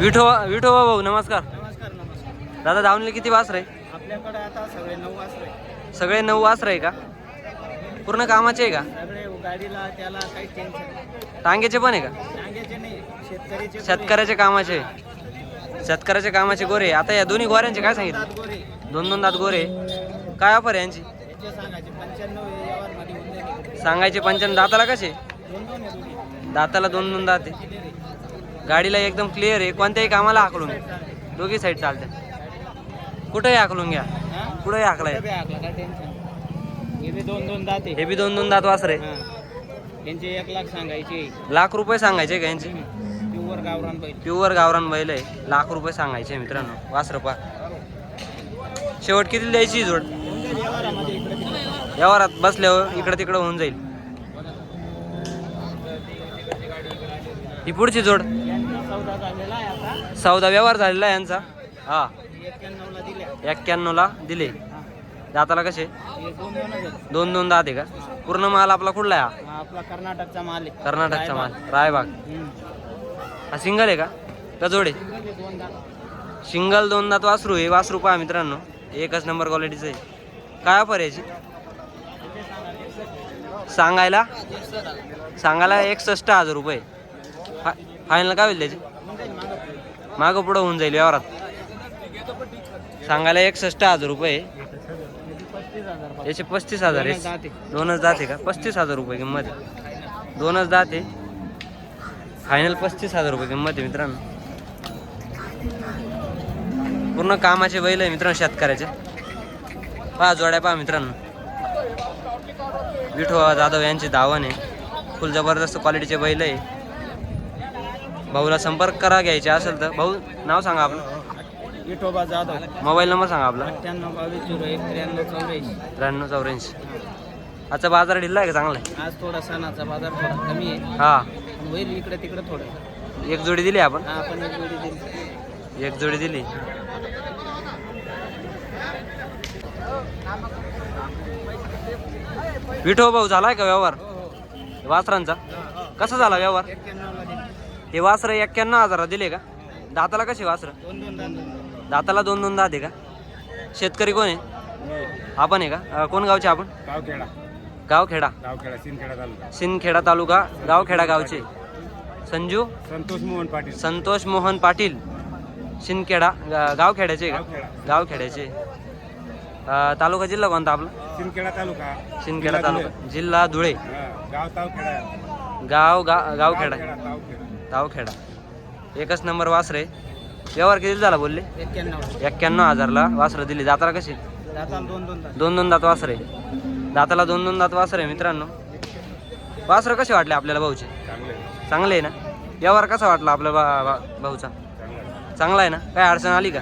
विठोबा विठोबा भाऊ नमस्कार. नमस्कार नमस्कार. दादा धावणीला किती वासर आहे? आपल्याकडे आता सगळे नऊ वाजले सगळे नऊ वासर आहे का? पूर्ण कामाचे आहे का? सगळे गाडीला त्याला काही टेन्शन नाही. टांग्याचे पण आहे का? सांगायचे नाही शेतकरीचे शेतकऱ्याच्या कामाचे. शेतकऱ्याच्या कामाचे गोरे. आता या दोन्ही गोऱ्यांचे काय सांगितलं? गोरे. दोन दोन दात गोरे. काय ऑफर आहे यांची? याचे सांगायचे पंच्याण्णव यावर मध्ये होऊन जाईल सांगायचे पंचावन्न दाताला कसे? दोन दोन आहे दोन्ही. दाताला दोन दोन दात आहे. गाडीला एकदम क्लिअर आहे. कोणत्याही कामाला हाकलून. घ्या. दोघी साईड चालते कुठेही हाकलून घ्या? कुठेही हाकलाय. हे बी दोन दोन दात आहे. हे बी दोन दोन दात वासर. आहे हा. यांचे एक लाख सांगायचे लाख रुपये सांगायचे का यांचे? प्युअर गावरान बैल. प्युअर गावरान बैल आहे. लाख रुपये सांगायचे मित्रांनो. वासर पा शेवट किती द्यायची जोड. व्यवहारात बसल्यावर इकडं तिकडं होऊन जाईल. ही पुढची जोड. सौदा झालेला आहे आता. सौदा व्यवहार झालेला आहे यांचा. हा. एक्क्याण्णवला दिल्या एक्क्याण्णवला दिले. दाताला कसे? हे दोन दोनच आहेत. दोन दोन दात आहे का? पूर्ण माल आपला कुठला आहे हा? आपला कर्नाटकचा माल आहे. कर्नाटकचा माल. रायबाग. हम्म. हा सिंगल आहे का? का जोडे हे दोन दात. सिंगल दोन दात वासरू आहे. वासरू पहा मित्रांनो. एकच नंबर क्वालिटीचं आहे. काय ऑफर आहे याची? सांगायला? सांगायला एकसष्ट हजार रुपये. फा फायनल काय होईल त्याची होऊन जाईल मागं पुढे. मागं पुढं होऊन जाईल व्यवहारात. सांगायला एकसष्ट हजार रुपये. याचे पस्तीस हजार दोनच आहे. दोनच दात का? पस्तीस हजार रुपये किंमत आहे. दोनच जाते फायनल पस्तीस हजार रुपये किंमत आहे मित्रांनो. पूर्ण कामाचे बैल आहे मित्रांनो शेतकऱ्याचे. पहा जोड्या पहा मित्रांनो. विठोबा जाधव यांचे धावण आहे. फुल जबरदस्त क्वालिटीचे बैल आहे. भाऊला संपर्क करा घ्यायचे असेल तर. भाऊ नाव सांगा आपलं. विठोबा जाधव. मोबाईल नंबर सांगा आपला. अठ्ठ्याण्णव बावीस झिरो एक त्र्याण्णव चौऱ्याऐंशी. त्र्याण्णव चौऱ्याऐंशी. आजचा बाजार ढिल्ला आहे का चांगला आहे? आज थोडा सणाचा बाजार थोडा कमी आहे. हा. होईल इकडे तिकडे थोडं. एक जोडी दिली आपण? हा आपण एक जोडी दिली. एक जोडी दिली. विठो भाऊ झालाय का व्यवहार? वासरांचा? कसा झाला व्यवहार? हे वासर एक्क्याण्णव हजारा दिले का? दाताला कसे वासर? दाताला दोन दोन दात आहे का? शेतकरी कोण आहे? आपण आहे का? कोण गावचे आपण? गावखेडा. गावखेडा. गावखेडा सिंदखेडा तालुका. सिंदखेडा तालुका गावखेडा गावचे. संजू? संतोष मोहन पाटील. संतोष मोहन पाटील. शिंदखेडा गावखेड्याचे का? गावखेड्याचे. तालुका जिल्हा कोणता आपला? सिंदखेडा तालुका. शिंदखेडा तालुका. जिल्हा धुळे. गाव गाव गावखेडा. तावखेडा. एकच नंबर वासरे. व्यवहार किती झाला बोलले? एक्क्याण्णव. हजारला. वासरं दिली. दाताला कशी? दाताला दोन दोन दात. दोन दोन दात वासरे. दाताला दोन दोन दात वासरे मित्रांनो. वासरं कसे वाटले आपल्याला भाऊचे? चांगले. आहे ना? व्यवहार कसा वाटला आपल्या बा- भाऊचा? चांगला. आहे ना? काय अडचण आली का?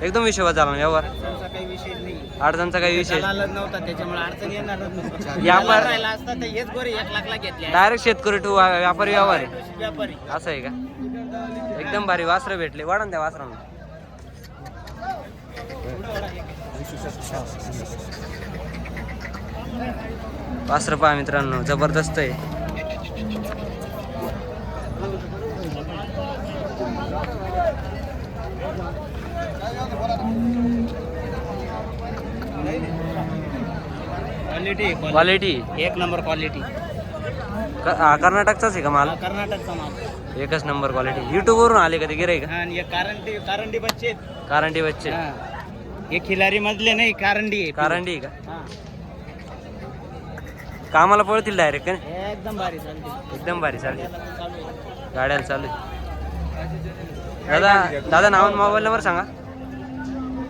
एकदम विषयावर झाला ना व्यवहार? अडचणचा काही विषय. नव्हता त्याच्यामुळे अडचण व्यापार- दलाल राहिला असता तर हेच गोरे एक लाखला घेतले डायरेक्ट शेतकरी टू व्यापारी व्यवहार आहे व्यापारी. असं आहे का? एकदम भारी वासरं भेटले. वाढन त्या वासरांना. वासरं पहा मित्रांनो जबरदस्त आहे. क्वालिटी क्वालिटी एक नंबर क्वालिटी कर्नाटकचाच आहे का माल? कर्नाटकचा माल. एकच नंबर क्वालिटी युट्यूबवरून आले का ते गिराई का आणि हे कारंडी कारंडी बच्चे आहेत. कारंडी बच्चे. हा. हे खिलारी मधले नाही कारंडी आहे. कारंडी आहे का. कामाला पळतील डायरेक्ट का हे एकदम भारी चालते. एकदम भारी चालेल त्याला पण चालू आहे. गाड्याला चालू आहे. दादा दादा नाव मोबाईल नंबर सांगा.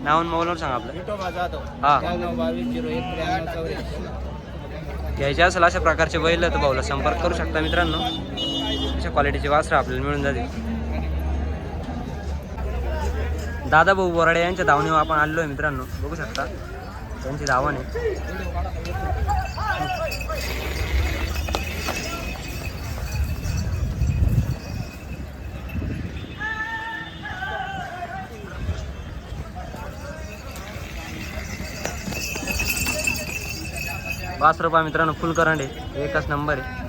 नाव मौलावर सांगा आपलं. विठोबा जाधव बावीस झिरो एक त्र्याण्णव चौऱ्याऐंशी घ्यायचे असेल अशा प्रकारचे बैल तर भाऊला संपर्क करू शकता मित्रांनो. अशा क्वालिटीचे वासरं आपल्याला मिळून जातील. दादा भाऊ बोराडे यांच्या धावणीवर आपण आलेलो आहे मित्रांनो. बघू शकता. त्यांची धावण आहे. पाच रुपये मित्रांनो फुल करंट आहे. एकच नंबर आहे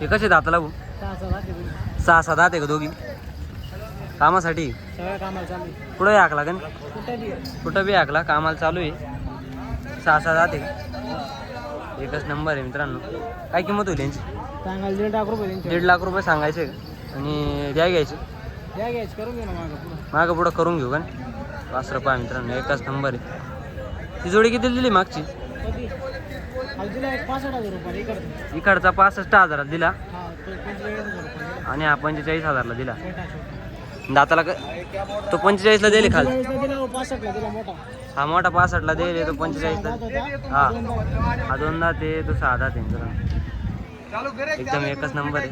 हे कसे दात लागू? सहा सहा दात आहे का दोघी? कामासाठी? कुठं आकला गन कुठं बी आकला कामाला चालू आहे. सहा सहा दात आहे. एकच नंबर आहे मित्रांनो. काय किंमत होईल यांची? दीड लाख रुपये सांगायचे आणि द्या घ्यायचे. द्या घ्यायचं करून घे ना मागं पुढं. मागं पुढं करून घेऊ का पाच रुपये मित्रांनो एकच नंबर आहे. ती जोडी किती दिली मागची? कधी? आज दिला एक पासष्ट हजार रुपये इकडे इकडचा पासष्ट हजारात दिला. हा तो पंचेचाळीस हजार रुपये आणि हा पंचेचाळीस हजारला दिला. छोटा छोटा. दाताला क- तो पंचेचाळीसला दिले खाली. पंचेचाळीसला दिला हो, पासष्टला दिला मोठा. हा मोठा पासष्टला दिले तो पंचेचाळीसला. हा. हा दोनदा ते तो सहा ते एकदम एकच नंबर आहे.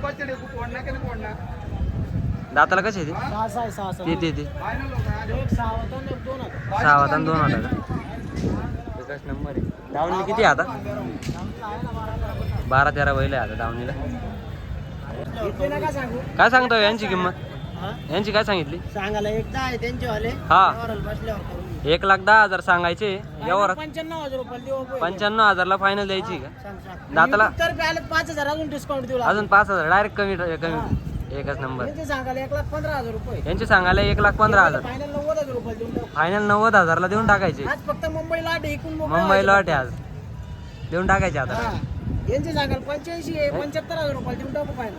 दाताला कसे ते ते ते. सहा एक दोन का? एकच नंबर आहे. दावणी किती आहे आता? बारा तेरा आहे आता दावणीला. काय सांगतो यांची किंमत? यांची काय सांगितली? सांगायला एकदा आहे त्यांचे वाले हा. एक लाख दहा हजार सांगायचे. यावर पंच्याण्णव हजार रुपये. पंच्याण्णव हजारला फायनल द्यायची का. दाताला- पाच हजार अजून डिस्काउंट देऊ अजून पाच हजार डायरेक्ट कमी कमी. एकच नंबर यांचे सांगायला एक लाख पंधरा हजार फायनल नव्वद हजारला देऊन टाकायचे. फक्त मुंबईला मुंबईला आज. देऊन टाकायचे आता.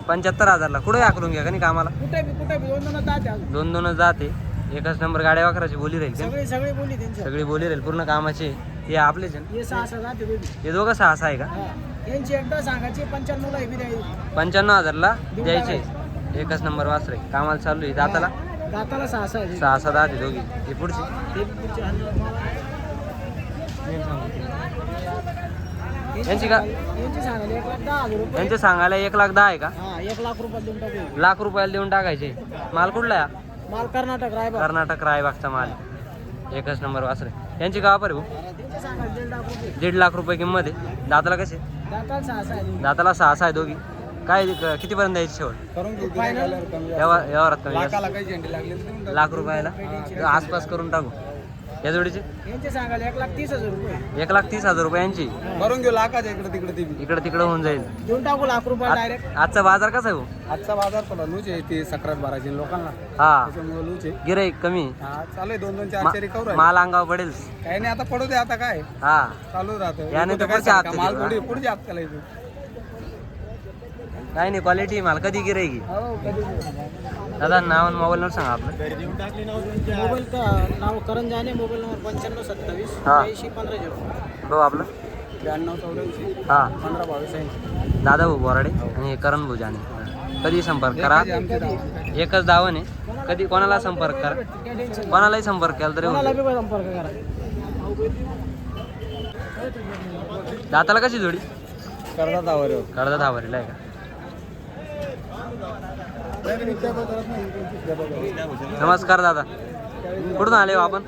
पंच्याहत्तर हजारला. कुठे आकलून घ्या का नाही कामाला? दोन दोन जाते एकच नंबर गाड्या वाकराची बोली राहील का? सगळी सगळी बोली त्यांच्या सगळी बोली राहील पूर्ण कामाची. हे आपलेच आहे ना? हे सहा सहा जाते दोघी. हे दोघं सहा सहा आहे का? हा. यांची एकदा सांगायची पंच्याण्णवला हे बी द्यायची. पंच्याण्णव हजारला द्यायचे. एकच नंबर वासरे कामाला चालू आहे. दाताला? दाताला सहा सहा आहे. सहा सहा दहा ते दोघी. हे पुढची? बी. यांची का. यांची सांगायला एक लाख दहा हजार रुपये. यांचे सांगायला एक लाख दहा आहे का? हा एक लाख रुपये देऊन टाकू. लाख रुपयाला देऊन टाकायचे. माल कुठला आहे? माल कर्नाटक रायबा कर्नाटक रायबागचा माल. एकच नंबर वासरे. यांची गाव पर सांगायला दीड लाख रुपये. किंमत आहे. दाताला कसे? दाताला सहा सहा आहे. दोघी. काय कितीपर्यंत द्यायची शेवट? व्यवहारात कमी लाख रुपयाला? आसपास करून टाकू. या जोडीचे? यांचे सांगायला एक लाख तीस हजार रुपये. एक लाख तीस हजार रुपये यांची? भरून घेऊ लाखाच्या इकडे तिकडे ती इकडे तिकडे होऊन जाईल. देऊन टाकू लाख रुपये डायरेक्ट आजचा बाजार कसा आहे भाऊ? आजचा बाजार थोडा लूच आहे ते सक्रात बाराचे लोकांना. हा. त्याच्यामुळे लूच आहे. गिराईक कमी. हा चालू आहे दोन दोन चार आहे. माल अंगावर पडेल. काही नाही आता पडू दे आता काय? हा. चालू राहतं. याने तर इकडं काय पुढच्या सांगा, हप्त्यात माल हा? पुढच्या हप्त्याला येतो. काय नाही क्वालिटी माल कधी गिराईकी हो दादा नाव आणि मोबाईल नंबर सांगा आपलं. मोबाईल का नाव करण जाणे मोबाईल नंबर पंच्याण्णव सत्तावीस हा. ऐंशी पंधरा झिरो. भाऊ आपलं? ब्याण्णव चौऱ्याऐंशी हा. पंधरा बावीस ऐंशी. दादा भाऊ बोराडे आणि हे करण भाऊ जाणे कधी संपर्क करा? एकच दावण आहे कधी कोणाला संपर्क करा? कोणालाही संपर्क केला तरी संपर्क करा. दाताला कशी जोडी? करतात आवर. कर्जा धावरीला आहे का? नमस्कार दादा. कुठून आले हो आपण?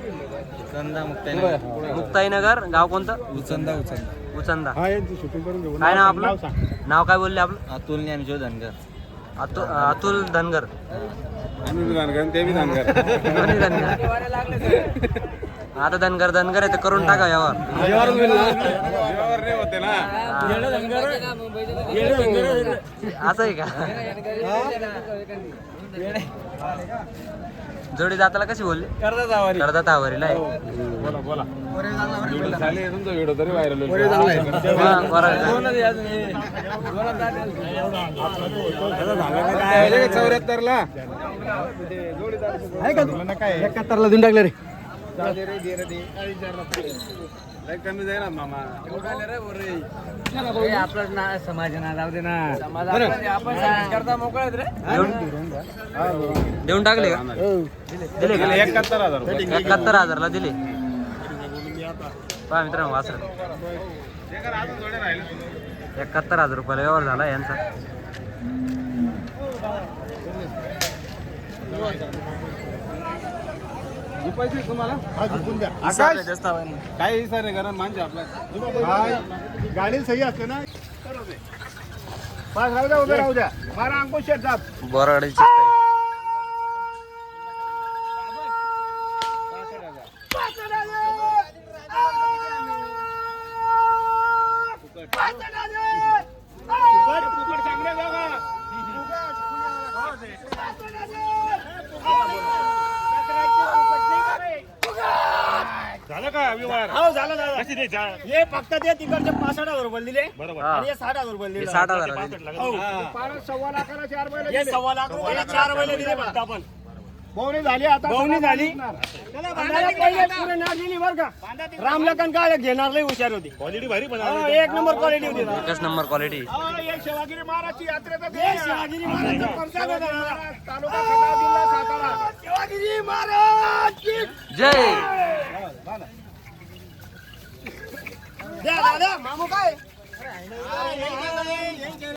मुक्ताईनगर. गाव कोणतं? उचंदा उचंदा. उचंदा. हा काय नाव आपलं? नाव काय बोलले आपलं? अतुल ज्ञानशो धनगर. अतुल अतुल धनगर. धनगर ते बी धनगर. दोन्ही धनगर. आता धनगर धनगर आहे तर करून टाका यावर होते ना. असं आहे का? जोडी दाताला कशी बोलली? कर्जा धावरीला आहे बोला बोला. झाले तुमचा व्हिडिओ काय देऊन टाकले रे कमी जाईल ना मामा ना समाज ना जाऊ दे ना मोकळा रे देऊन टाकले का दिले एकाहत्तर हजार एकाहत्तर हजारला दिले पहा मित्रांनो वासर एकाहत्तर हजार रुपयाला व्यवहार झाला यांचा झुपायची तुम्हाला? आकाश? काय सर आहे कारण आपल्या? गाडी सही असते ना? पाच राहू द्या उभे राहू द्या. मारा अंकुश झालं का व्यवहार. हो झालं झालं. कशी हे फक्त ते तिकडचे पासष्ट हजार रुपये दिले. बरोबर. आणि हे साठ हजार रुपये दिले. साठ हजार. हो. सव्वा लाखाला चार बैल हे सव्वा लाख रुपयाला चार बैल दिले फक्त आपण. बोवणी झाली आता बहुणी झाली. आम्हाला पहिले पुरे नाट दिली बरं का. रामलखन काय घेणार लई हुशार होती. क्वालिटी भारी हो, एक नंबर क्वालिटी होती. ना. एकच नंबर क्वालिटी हा, शिवागिरी महाराजची यात्रेचा दिन हे आहे. शिवाजी महाराजचा प्रसाद होता ना. तालुका खटाव जिल्हा सातारा. शिवाजी महाराज की जय. द्या दादा मामू काय